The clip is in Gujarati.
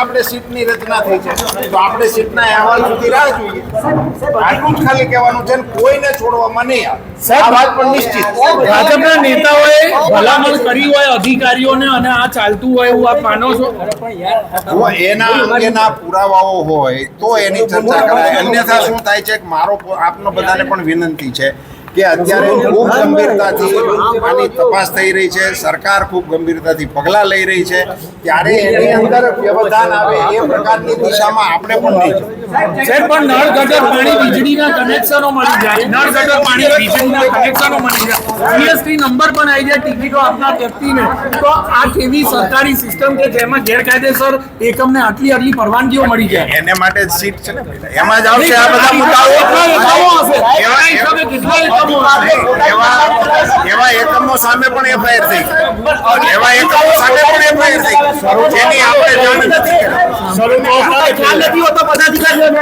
આપણે સીટની રચના થઈ છે. તો આપણે સીટના અહેવાલ સુધી રાહ જોઈએ. આટલું ખાલી કહેવાનું છે ને કોઈને છોડવામાં નહીં આવે. આ વાત પણ નિશ્ચિત ભાજપના નેતાઓએ ભલામણ કરી હોય અધિકારીઓને અને આ ચાલતું હોય એવું આપ માનો છો? એના અંગેના પુરાવાઓ હોય તો એની ચર્ચા કરાય. અન્યથા શું થાય છે કે મારો આપનો બધાને પણ વિનંતી છે કે અત્યારે ખૂબ ગંભીરતાથી આની તપાસ થઈ રહી છે. સરકાર ખૂબ ગંભીરતાથી પગલાં લઈ રહી છે. ત્યારે એની અંદર વ્યવધાન આવે એ પ્રકારની દિશામાં આપણે પણ નહીં સાહેબ પણ નળ ગટર પાણી વીજળીના કનેક્શનો મળી જાય. નળ ગટર પાણી વીજળીના કનેક્શનો મળી જાય. જીએસટી નંબર પણ આવી જાય ટિકિટો આપનાર વ્યક્તિને. તો આ કેવી સરકારી સિસ્ટમ કે જેમાં ગેરકાયદેસર એકમને આટલી આટલી પરવાનગીઓ મળી જાય? એને માટે સીટ છે ને એમાં જ આવશે આ બધા મુદ્દાઓ કેટલા એકમો હશે? એવા- એના હિસાબે કેટલા એકમો હશે? એવા એકમો સામે પણ એફઆઈઆર થઈ એવા એકમો સામે પણ એફઆઈઆર થઈ. જેની આપણે જાણ નથી. ખ્યાલ નથી હોતો પદાધિકારીઓને